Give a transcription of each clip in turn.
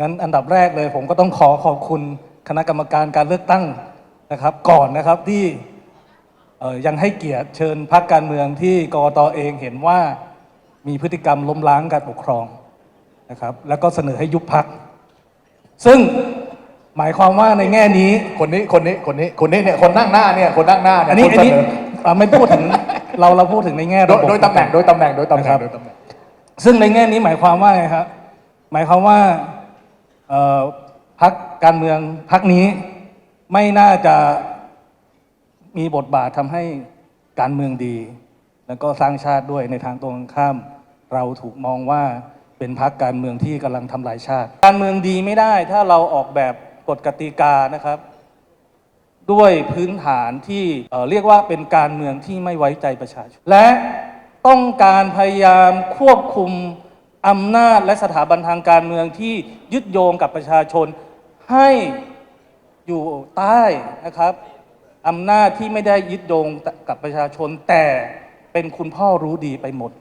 งั้นอันดับแรกเลยผมก็ต้องขอขอบคุณคณะกรรมการการเลือกตั้งนะครับ ก่อนนะครับที่เอ่อยังให้เกียรติเชิญพรรคการเมืองที่กรตเองเห็นว่ามีพฤติกรรมล้มล้างการปกครองนะครับ แล้วก็เสนอให้ยุบพัก ซึ่งหมายความว่าในแง่นี้คนนี้คนนี้คนนี้คนนี้เนี่ยคนนั่งหน้าเนี่ยคนนั่งหน้าเนี่ยอันนี้คอันนี้เสนเราไม่พูดถึงเราเราพูดถึงในแง่โดระยบบโดยตำแหน่งโดยตำแหน่งโดยตำแหน่นะครับงโดยตำแหน่งซึ่งในแง่นี้หมายความว่าไงครับหมายความว่าเอ่อ พักการเมืองพักนี้ไม่น่าจะมีบทบาททำให้การเมืองดี แล้วก็สร้างชาติด้วยในทางตรงข้าม เราถูกมองว่าเป็นพักการเมืองที่กำลังทำลายชาติ การเมืองดีไม่ได้ถ้าเราออกแบบกฎกติกานะครับ ด้วยพื้นฐานที่เเรียกว่าเป็นการเมืองที่ไม่ไว้ใจประชาชน และต้องการพยายามควบคุม อำนาจและสถาบันทางการเมืองที่ยึดโยงกับประชาชน ให้อยู่ใต้นะครับอำนาจที่ไม่ได้ยึดโยงกับประชาชน แต่เป็นคุณพ่อรู้ดีไปหมด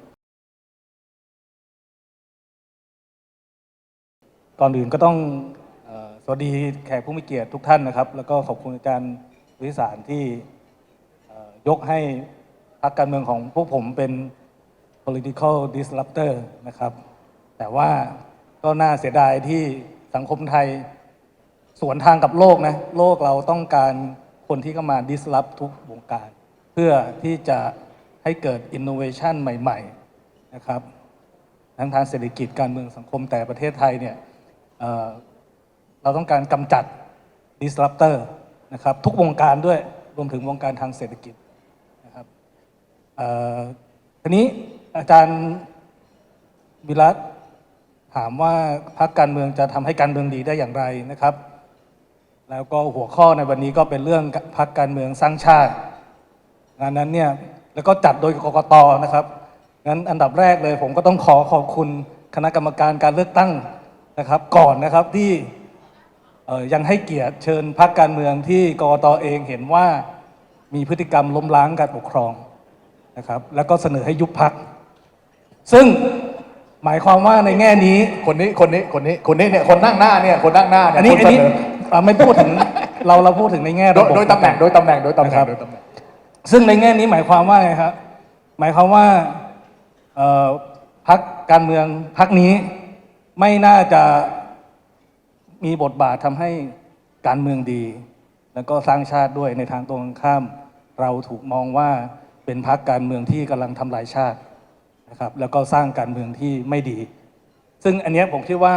ก่อนอื่นก็ต้องสวัสดีแขกผู้มีเกียรติทุกท่านนะครับ แล้วก็ขอบคุณอาจารย์วิสารที่ยกให้พรรคการเมืองของพวกผมเป็น political disruptor นะครับ แต่ว่าก็น่าเสียดายที่สังคมไทยสวนทางกับโลกนะ โลกเราต้องการคนที่เข้ามา disrupt ทุกวงการ เพื่อที่จะให้เกิด innovation ใหม่ ๆ นะครับ ทั้งทางเศรษฐกิจการเมืองสังคมแต่ประเทศไทยเนี่ยเเราต้องการกำจัด disruptor นะครับ ทุกวงการด้วยรวมถึงวงการทางเศรษฐกิจนะครับทีนี้อาจารย์วิรัต ถามว่าพรรคการเมืองจะทำให้การเมืองดีได้อย่างไรนะครับ แล้วก็หัวข้อในวันนี้ก็เป็นเรื่องพรรคการเมืองสร้างชาติงานนั้นเนี่ยแล้วก็จัดโดยกกตนะครับงั้นอันดับแรกเลย ผมก็ต้องขอขอบคุณคณะกรรมการการเลือกตั้งนะครับ ก่อนนะครับที่ยังให้เกียรติเชิญพรรคการเมืองที่กกตเองเห็นว่ามีพฤติกรรมล้มล้างการปกครองนะครับ แล้วก็เสนอให้ยุบพัก ซึ่ง หมายความว่าในแง่นี้ คนนี้คนนี้คนนี้คนนี้เนี่ยคนนั่งหน้าเนี่ยคนนั่งหน้าเนี่ยอันนี้คอันเสนี้นอเราไม่พูดถึงเราเราพูดถึงในแง่โดระยบบ โดยตำแหน่งโดยตำแหน่งโดยตำแหน่นะครังบโดยตำแหน่งซึ่งในแง่นี้หมายความว่าไงครับ หมายความว่าเอ่อพักการเมืองพักนี้ไม่น่าจะมีบทบาททำให้การเมืองดี แล้วก็สร้างชาติด้วยในทางตรงกันข้าม เราถูกมองว่าเป็นพักการเมืองที่กำลังทำลายชาติ นะครับแล้วก็สร้างการเมืองที่ไม่ดี ซึ่งอันเนี้ยผมคิดว่า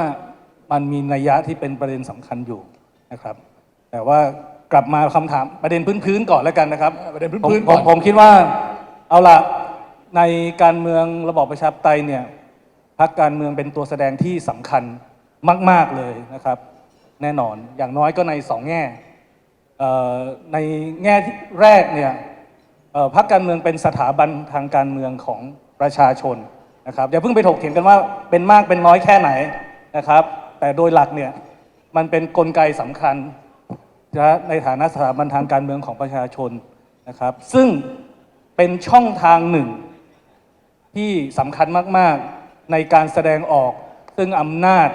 มันมีนัยยะที่เป็นประเด็นสำคัญอยู่นะครับ แต่ว่ากลับมาคำถามประเด็นพื้นๆก่อนแล้วกันนะครับประเด็นพื้นๆผมก่อนผมผมคิดว่าเอาละในการเมืองระบอบประชาธิปไตยเนี่ยพรรคการเมืองเป็นตัวแสดงที่สำคัญมาก ๆเลยนะครับ แน่นอนอย่างน้อยก็ในสองแง่เอ่อในแง่ที่แรกเนี่ยเอ่อพรรคการเมืองเป็นสถาบันทางการเมืองของ ประชาชนนะครับอย่าเพิ่งไปถกเถียงกันว่าเป็นมากเป็นน้อยแค่ไหนนะครับ แต่โดยหลักเนี่ยมันเป็นกลไกสำคัญนะในฐานะสถาบันทางการเมืองของประชาชนนะครับ ซึ่งเป็นช่องทางหนึ่ง ที่สำคัญมาก ๆ ในการแสดงออก ซึ่งอำนาจ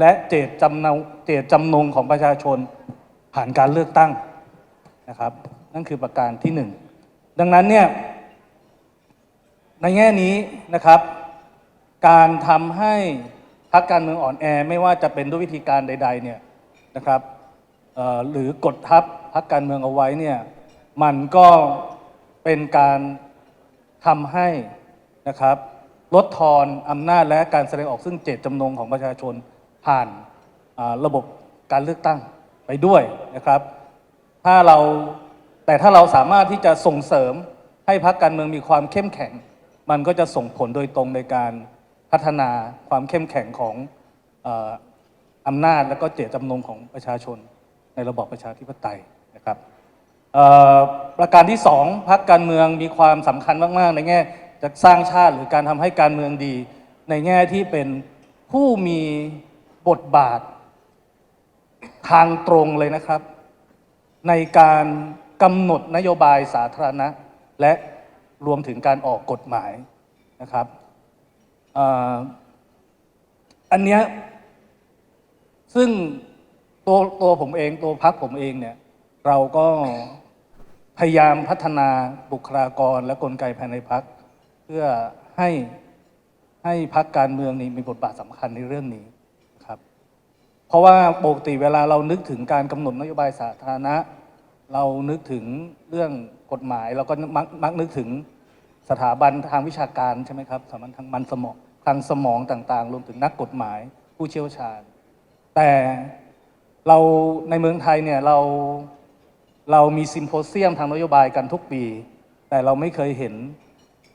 และเจตจำนงเจตจำนงของประชาชนผ่านการเลือกตั้งนะครับ นั่นคือประการที่หนึ่ง ดังนั้นเนี่ย ในแง่นี้นะครับ การทำให้พรรคการเมืองอ่อนแอไม่ว่าจะเป็นด้วยวิธีการใด ๆ เนี่ยนะครับหรือกดทับพักการเมืองเอาไว้เนี่ยมันก็เป็นการทำให้นะครับลดทอนอำนาจและการแสดงออกซึ่งเจตจำนงของประชาชนผ่านระบบการเลือกตั้งไปด้วยนะครับ ถ้าเราแต่ถ้าเราสามารถที่จะส่งเสริมให้พรรคการเมืองมีความเข้มแข็ง มันก็จะส่งผลโดยตรงในการพัฒนาความเข้มแข็งของอำนาจและก็เจตจำนงของประชาชนในระบอบประชาธิปไตยนะครับประการที่สองพรรคการเมืองมีความสำคัญมากๆ ในแง่จะสร้างชาติหรือการทำให้การเมืองดี ในแง่ที่เป็นผู้มีบทบาททางตรงเลยนะครับ ในการกำหนดนโยบายสาธารณะและ รวมถึงการออกกฎหมายนะครับอ่ออันเนี้ยซึ่งตัวตัวผมเองตัวพักผมเองเนี่ยเราก็พยายามพัฒนาบุคลากรและกลไกภายในพักเพื่อให้ให้พักการเมืองนี้มีบทบาทสำคัญในเรื่องนี้ครับ เพราะว่าปกติเวลาเรานึกถึงการกำหนดนโยบายสาธารณะ เรานึกถึงเรื่องกฎหมายเราก็มักมักนึกถึงสถาบันทางวิชาการใช่ไหมครับสถาบันทางมันสมองทางสมองต่างๆ รวมถึงนักกฎหมายผู้เชี่ยวชาญ แต่เราในเมืองไทยเนี่ยเราเรามีซิมโพเซียมทางนโยบายกันทุกปี แต่เราไม่เคยเห็น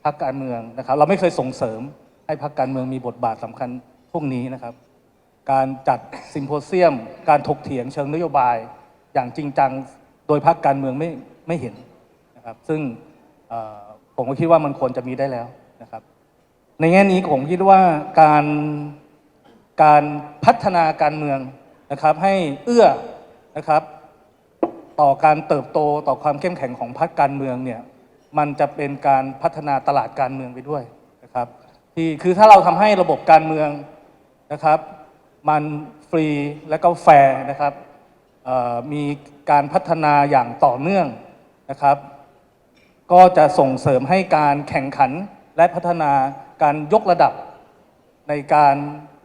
พรรคการเมืองนะครับ เราไม่เคยส่งเสริมให้พรรคการเมืองมีบทบาทสำคัญพวกนี้นะครับ การจัดซิมโพเซียม การถกเถียงเชิงนโยบายอย่างจริงจัง โดยพรรคการเมืองไม่ไม่เห็นนะครับ ซึ่งผมก็คิดว่ามันควรจะมีได้แล้วนะครับ ในแง่นี้ผมคิดว่าการการพัฒนาการเมืองนะครับ ให้เอื้อนะครับ ต่อการเติบโตต่อความเข้มแข็งของพรรคการเมืองเนี่ยมันจะเป็นการพัฒนาตลาดการเมืองไปด้วยนะครับที่คือถ้าเราทำให้ระบบการเมืองนะครับ มันฟรีและก็แฟร์นะครับ มีการพัฒนาอย่างต่อเนื่องนะครับ ก็จะส่งเสริมให้การแข่งขันและพัฒนาการยกระดับ ในการ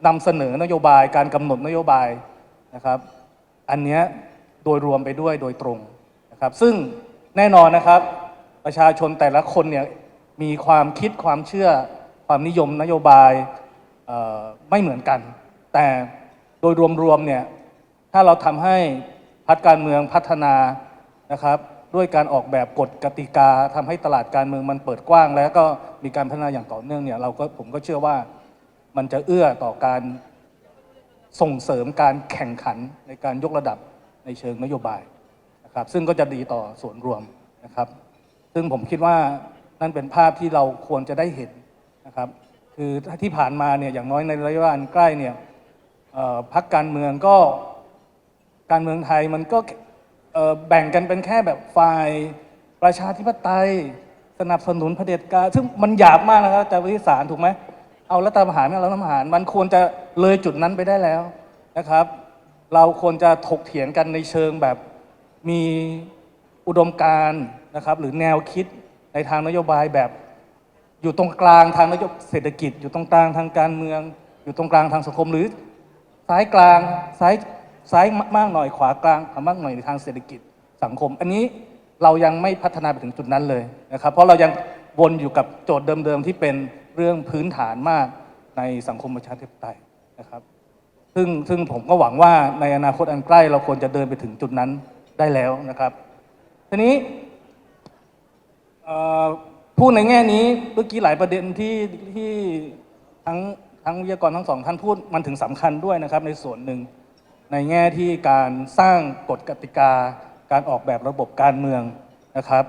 นำเสนอนโยบาย การกำหนดนโยบายนะครับ อันนี้โดยรวมไปด้วยโดยตรงนะครับ ซึ่งแน่นอนนะครับ ประชาชนแต่ละคนเนี่ยมีความคิดความเชื่อความนิยมนโยบายไม่เหมือนกัน แต่โดยรวมๆเนี่ย ถ้าเราทำให้พัฒการเมืองพัฒนานะครับด้วยการออกแบบกฎกติกาทำให้ตลาดการเมืองมันเปิดกว้าง แล้วก็มีการพัฒนาอย่างต่อเนื่องเนี่ยเราก็ผมก็เชื่อว่ามันจะเอื้อต่อการส่งเสริมการแข่งขันในการยกระดับในเชิงนโยบายนะครับซึ่งก็จะดีต่อส่วนรวมนะครับ ซึ่งผมคิดว่านั่นเป็นภาพที่เราควรจะได้เห็นนะครับคือที่ผ่านมาเนี่ยอย่างน้อยในระยะเวลาอันใกล้เนี่ยพักการเมืองก็ การเมืองไทยมันก็แบ่งกันเป็นแค่แบบฝ่ายประชาธิปไตย สนับสนุนเผด็จการซึ่งมันหยาบมากนะครับอาจารย์วิสารถูกไหมเอารัฐประหารไม่เอารัฐประหาร มันควรจะเลยจุดนั้นไปได้แล้วนะครับ เราควรจะถกเถียงกันในเชิงแบบมีอุดมการณ์นะครับ หรือแนวคิดในทางนโยบายแบบอยู่ตรงกลางทางนโยบายเศรษฐกิจ อยู่ตรงกลางทางการเมือง อยู่ตรงกลางทางสังคมหรือซ้ายกลางซ้าย ซ้ายมากหน่อยขวากลางมากหน่อยในทางเศรษฐกิจสังคม อันนี้เรายังไม่พัฒนาไปถึงจุดนั้นเลยนะครับ เพราะเรายังวนอยู่กับโจทย์เดิมๆที่เป็นเรื่องพื้นฐานมากในสังคมประชาธิปไตยนะครับ ซึ่งซึ่งผมก็หวังว่าในอนาคตอันใกล้เราควรจะเดินไปถึงจุดนั้นได้แล้วนะครับ ทีนี้พูดในแง่นี้เมื่อกี้หลายประเด็นที่ที่ทั้งทั้งวิทยากรทั้งสองท่านพูดมันถึงสำคัญด้วยนะครับในส่วนหนึ่ง ในแง่ที่การสร้างกฎกติกา การออกแบบระบบการเมืองนะครับ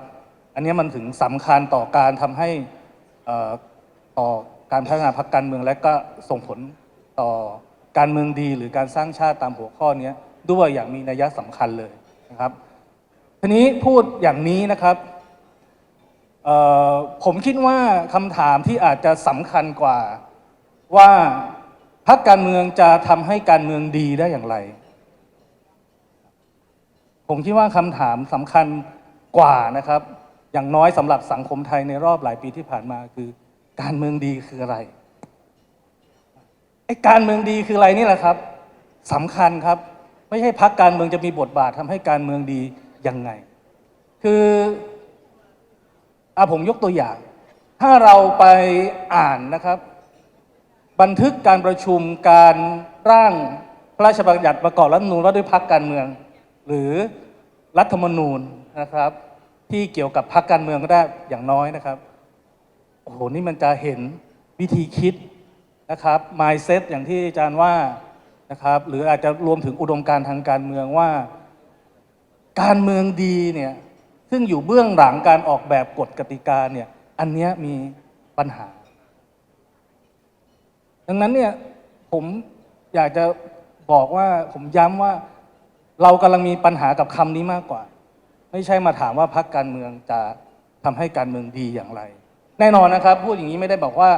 อันนี้มันถึงสำคัญต่อการทำให้ต่อการพัฒนาพรรคการเมืองและก็ส่งผลต่อการเมืองดี หรือการสร้างชาติตามหัวข้อนี้ด้วยอย่างมีนัยสำคัญเลยนะครับทีนี้พูดอย่างนี้นะครับผมคิดว่าคำถามที่อาจจะสำคัญกว่าว่า พรรคการเมืองจะทำให้การเมืองดีได้อย่างไร ผมคิดว่าคำถามสำคัญกว่านะครับ อย่างน้อยสำหรับสังคมไทยในรอบหลายปีที่ผ่านมาคือ การเมืองดีคืออะไรไอ้การเมืองดีคืออะไรนี่แหละครับสำคัญครับ ไม่ใช่พักการเมืองจะมีบทบาททำให้การเมืองดียังไง คืออาผมยกตัวอย่าง ถ้าเราไปอ่านนะครับ บันทึกการประชุมการร่างพระราชบัญญัติประกอบรัฐธรรมนูญว่าด้วยพักการเมือง หรือรัฐธรรมนูญนะครับ ที่เกี่ยวกับพักการเมืองก็ได้อย่างน้อยนะครับโอ้โหนี่มันจะเห็นวิธีคิดนะครับ mindset อย่างที่อาจารย์ว่านะครับ หรืออาจจะรวมถึงอุดมการทางการเมืองว่า การเมืองดีเนี่ยซึ่งอยู่เบื้องหลังการออกแบบกฎกติกาเนี่ยอันนี้มีปัญหา ดังนั้นเนี่ยผมอยากจะบอกว่าผมย้ำว่าเรากำลังมีปัญหากับคำนี้มากกว่า ไม่ใช่มาถามว่าพรรคการเมืองจะทำให้การเมืองดีอย่างไร แน่นอนนะครับ พูดอย่างนี้ไม่ได้บอกว่า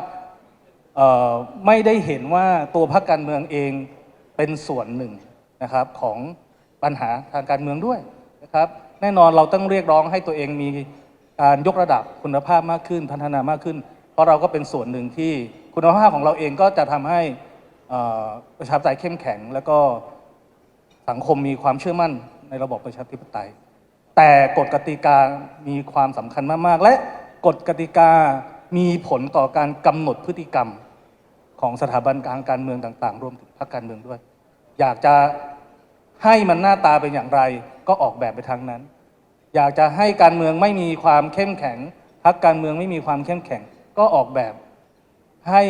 ไม่ได้เห็นว่าตัวพรรคการเมืองเองเป็นส่วนหนึ่งนะครับของปัญหาทางการเมืองด้วยนะครับ แน่นอนเราต้องเรียกร้องให้ตัวเองมีการยกระดับคุณภาพมากขึ้น พัฒนามากขึ้น เพราะเราก็เป็นส่วนหนึ่งที่คุณภาพของเราเองก็จะทำให้ประชาธิปไตยเข้มแข็ง แล้วก็สังคมมีความเชื่อมั่นในระบบประชาธิปไตย แต่กฎกติกามีความสำคัญมาก ๆ และกฎกติกามีผลต่อการกำหนดพฤติกรรมของสถาบันการการเมืองต่างๆ รวมถึงพรรคการเมืองด้วย อยากจะให้มันหน้าตาเป็นอย่างไรก็ออกแบบไปทางนั้น อยากจะให้การเมืองไม่มีความเข้มแข็งพรรคการเมืองไม่มีความเข้มแข็ง ก็ออกแบบให้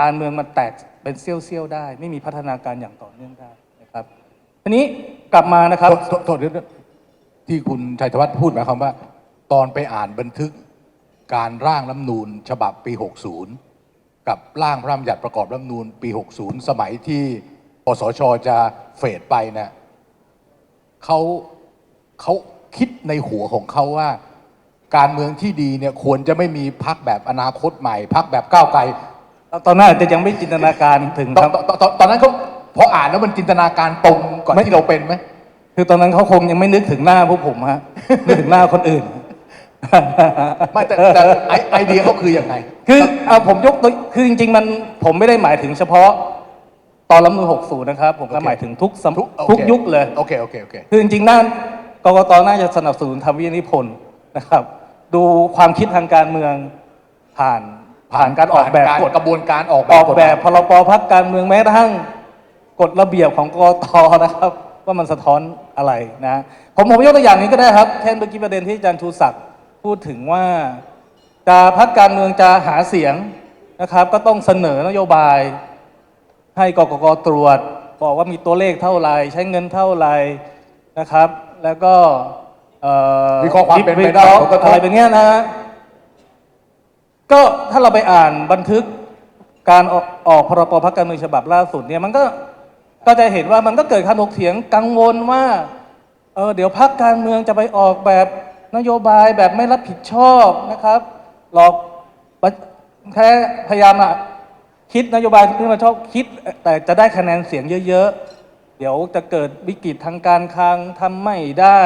การเมืองมันแตกเป็นเซี่ยวๆได้ ไม่มีพัฒนาการอย่างต่อเนื่องได้นะครับทีนี้กลับมานะครับ โทษโทษเดี๋ยวที่คุณชัยธวัฒน์พูดหมายความว่า ตอนไปอ่านบันทึกการร่างรัฐธรรมนูญฉบับปี 60 กับร่างพระราชบัญญัติประกอบรัฐธรรมนูญปี 60 สมัยที่ปสชจะเฟดไปเนี่ยเขาเขาคิดในหัวของเขาว่า การเมืองที่ดีเนี่ยควรจะไม่มีพักแบบอนาคตใหม่พักแบบก้าวไกลตอนนั้นอาจจะยังไม่จินตนาการถึงตคอนรับ ตอนตอนตอนนั้นเขาพออ่านแล้วมันจินตนาการตรงก่อนไม่ ที่เราเป็นไหมคือตอนนั้นเขาคงยังไม่นึกถึงหน้าพวกผมฮะ นึกถึงหน้าคนอื่น ไม่แต่แต่ไอไอเดียเขาคือยังไง คือเอาผมยกตัวคือจริง ๆ มันผมไม่ได้หมายถึงเฉพาะ ตอนรัฐธรรมนูล60 นะครับ ผมก็โอเค หมายถึงทุกสมทุกโอเคทุกยุคเลย โอเคโอเคโอเค คือจริงๆน่ากกตน่าจะสนับสนุนทำวิทยานิพนธ์นะครับ ดูความคิดทางการเมืองผ่านผ่านการออกแบบผ่นกฎกระบวนการออกแบอบอกกฎหแบมายบพรบพักการเมืองแม้กระทั่งกฎระเบียบของกกตนะครับ ว่ามันสะท้อนอะไรนะผมผมยกตัวอย่างนี้ก็ได้ครับเช่นเมื่อกี้ประเด็นที่อาจารย์ชูศักดิ์พูดถึงว่าจะพักการเมืองจะหาเสียงนะครับ ก็ต้องเสนอนโยบาย ให้กกกตรวจ บอกว่ามีตัวเลขเท่าไหร่ใช้เงินเท่าไหร่นะครับ แล้วก็ เอ่อวิเคราะห์ความเป็นไปได้วิคราะห์ของกระทบ อะไรเป็นเงี้ยนะฮะก็ถ้าเราไปอ่านบันทึกการออกออกพรบพักการเมืองฉบับล่าสุดเนี่ยมันก็ก็จะเห็นว่ามันก็เกิดการถกเถียงกังวลว่าเออเดี๋ยวพักการเมืองจะไปออกแบบนโยบายแบบไม่รับผิดชอบนะครับหลอกประแค่พยายามอะคิดนโยบายที่มันชอบคิด แต่จะได้คะแนนเสียงเยอะ ๆ เดี๋ยวจะเกิดวิกฤตทางการคลังทำไม่ได้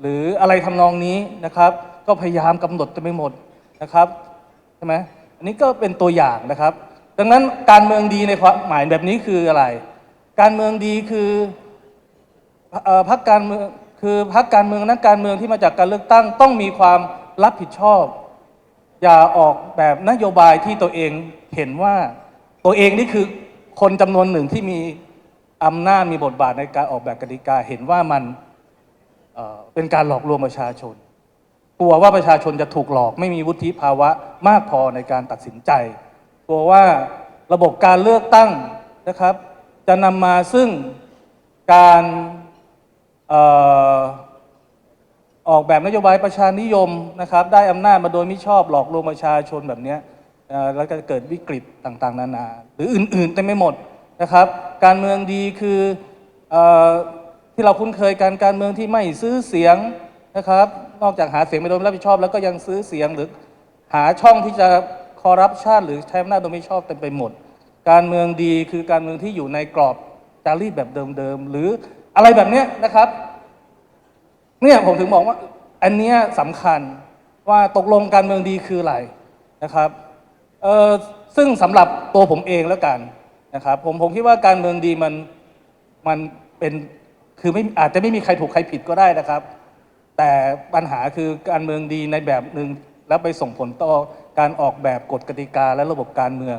หรืออะไรทำนองนี้นะครับ ก็พยายามกำหนดจะไปหมดนะครับใช่ไหมอันนี้ก็เป็นตัวอย่างนะครับ ดังนั้นการเมืองดีในความหมายแบบนี้คืออะไร การเมืองดีคือพรรคการเมืองคือพรรคการเมืองนักการเมืองที่มาจากการเลือกตั้งต้องมีความรับผิดชอบ อย่าออกแบบนโยบายที่ตัวเองเห็นว่าตัวเองนี่คือคนจำนวนหนึ่งที่มีอำนาจมีบทบาทในการออกแบบกติกาเห็นว่ามัน เป็นการหลอกลวงประชาชน กลัวว่าประชาชนจะถูกหลอก ไม่มีวุฒิภาวะมากพอในการตัดสินใจ กลัวว่าระบบการเลือกตั้งนะครับ จะนำมาซึ่งการออกแบบนโยบายประชานิยมนะครับ ได้อำนาจมาโดยมิชอบหลอกลวงประชาชนแบบนี้แล้วก็เกิดวิกฤตต่างๆ นานา หรืออื่นๆเต็มไปหมดนะครับ การเมืองดีคืออ ที่เราคุ้นเคยการการเมืองที่ไม่ซื้อเสียงนะครับ นอกจากหาเสียงไม่โดยรับผิดชอบ แล้วก็ยังซื้อเสียงหรือหาช่องที่จะคอร์รัปชันหรือใช้อำนาจโดยไม่ชอบเต็มไปหมด การเมืองดีคือการเมืองที่อยู่ในกรอบจารีตแบบเดิมๆหรืออะไรแบบนี้นะครับเนี่ยผมถึงบอกว่าอันเนี้ยสำคัญว่าตกลงการเมืองดีคืออะไรนะครับเออซึ่งสำหรับตัวผมเองแล้วกันนะครับผมผมคิดว่าการเมืองดีมันมันเป็น คือไม่อาจจะไม่มีใครถูกใครผิดก็ได้นะครับ แต่ปัญหาคือการเมืองดีในแบบหนึ่งแล้วไปส่งผลต่อการออกแบบกฎกติกาและระบบการเมือง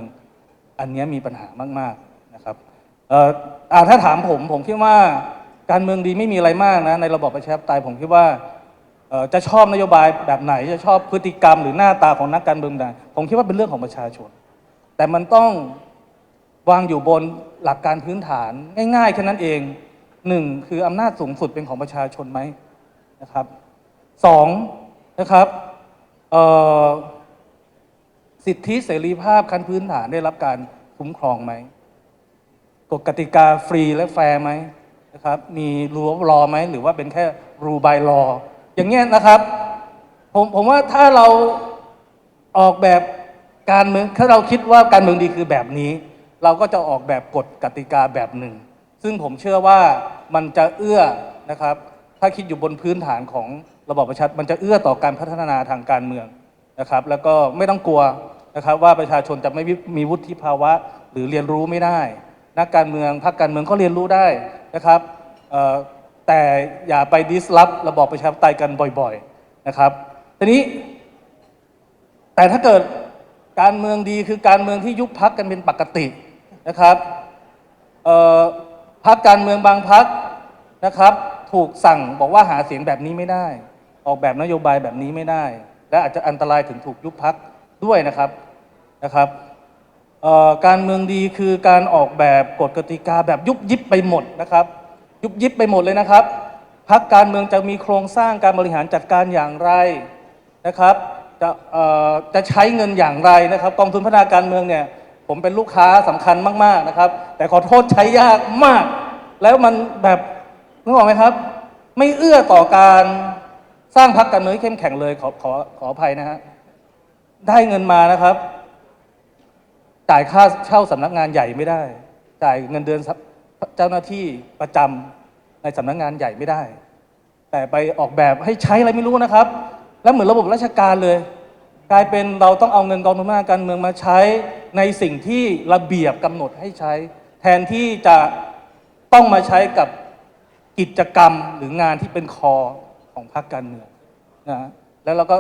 อันนี้มีปัญหามากๆนะครับถ้าถามผมผมคิดว่าการเมืองดีไม่มีอะไรมากนะในระบอบประชาธิปไตยผมคิดว่าจะชอบนโยบายแบบไหนจะชอบพฤติกรรมหรือหน้าตาของนักการเมืองใดผมคิดว่าเป็นเรื่องของประชาชน แต่มันต้องวางอยู่บนหลักการพื้นฐานง่ายๆแค่นั้นเอง หนึ่งคืออำนาจสูงสุดเป็นของประชาชนไหมนะครับสองนะครับสิทธิเสรีภาพขั้นพื้นฐานได้รับการคุ้มครองไหมกฎกติกาฟรีและแฟร์ไหมนะครับมีรูลรอไหมหรือว่าเป็นแค่รูบายรออย่างเงี้ยนะครับผมผมว่าถ้าเราออกแบบการเมืองถ้าเราคิดว่าการเมืองดีคือแบบนี้ เราก็จะออกแบบกฎกติกาแบบหนึ่ง ซึ่งผมเชื่อว่ามันจะเอื้อนะครับ ถ้าคิดอยู่บนพื้นฐานของระบอบประชาธิปไตยมันจะเอื้อต่อการพัฒนาทางการเมืองนะครับ แล้วก็ไม่ต้องกลัวนะครับว่าประชาชนจะไม่มีวุฒิภาวะหรือเรียนรู้ไม่ได้ นักการเมืองพรรคการเมืองก็เรียนรู้ได้นะครับแต่อย่าไปดิสลอฟระบอบประชาธิปไตยกันบ่อย ๆนะครับทีนี้ แต่ถ้าเกิดการเมืองดีคือการเมืองที่ยุบพักกันเป็นปกตินะครับเอ่อ พักการเมืองบางพักนะครับ ถูกสั่งบอกว่าหาเสียงแบบนี้ไม่ได้ ออกแบบนโยบายแบบนี้ไม่ได้ และอาจจะอันตรายถึงถูกยุบพักด้วยนะครับนะครับการเมืองดีคือการออกแบบกฎกติกาแบบยุบยิบไปหมดนะครับ ยุบยิบไปหมดเลยนะครับพักการเมืองจะมีโครงสร้างการบริหารจัดการอย่างไรนะครับ จะจะใช้เงินอย่างไรนะครับ กองทุนพัฒนาการเมืองเนี่ย ผมเป็นลูกค้าสำคัญมาก ๆนะครับ แต่ขอโทษใช้ยากมาก แล้วมันแบบนึกออกไหมครับ ไม่เอื้อต่อการสร้างพรรคการเมืองเข้มแข็งเลยขอขอขออภัยนะฮะได้เงินมานะครับ จ่ายค่าเช่าสำนักงานใหญ่ไม่ได้ จ่ายเงินเดือนเจ้าหน้าที่ประจำในสำนักงานใหญ่ไม่ได้ แต่ไปออกแบบให้ใช้อะไรไม่รู้นะครับ แล้วเหมือนระบบราชการเลย กลายเป็นเราต้องเอาเงินกองทุนพัฒนาการเมืองมาใช้ ในสิ่งที่ระเบียบกำหนดให้ใช้ แทนที่จะต้องมาใช้กับกิจกรรมหรืองานที่เป็นคอของพรรคการเมืองนะฮะแล้วเราก็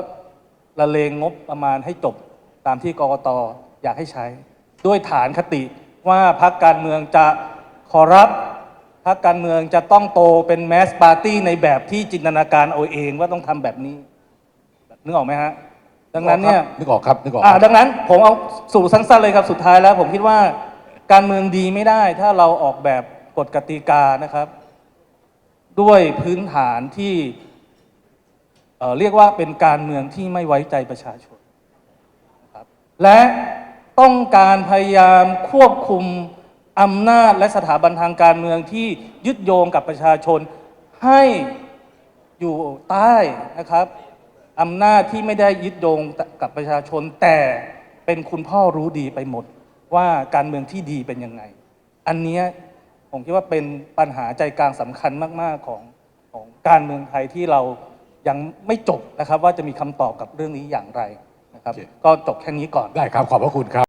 ละเลงงบประมาณให้จบตามที่กกตอยากให้ใช้ ด้วยฐานคติว่าพรรคการเมืองจะขอรับพรรคการเมืองจะต้องโตเป็นแมสปาร์ตี้ในแบบที่จินตนาการเอาเองว่าต้องทำแบบนี้นึกออกไหมฮะ ดังนั้นเนี่ย นึกออกครับนึกออกคอ่ารับ ดังนั้นผมเอาสู่สั้นๆเลยครับสุดท้ายแล้ว ผมคิดว่าการเมืองดีไม่ได้ ถ้าเราออกแบบกฎกติกานะครับ ด้วยพื้นฐานที่เอ่อเรียกว่าเป็นการเมืองที่ไม่ไว้ใจประชาชนนะครับและต้องการพยายามควบคุมอำนาจและสถาบันทางการเมืองที่ยึดโยงกับประชาชนให้อยู่ใต้นะครับ อำนาจที่ไม่ได้ยึดโยงกับประชาชน แต่เป็นคุณพ่อรู้ดีไปหมดว่าการเมืองที่ดีเป็นยังไง อันเนี้ยผมคิดว่าเป็นปัญหาใจกลางสำคัญมาก ๆ ของของการเมืองไทยที่เรายังไม่จบนะครับ ว่าจะมีคำตอบกับเรื่องนี้อย่างไรนะครับ ก็จบแค่นี้ก่อน ได้ครับ ขอบพระคุณครับ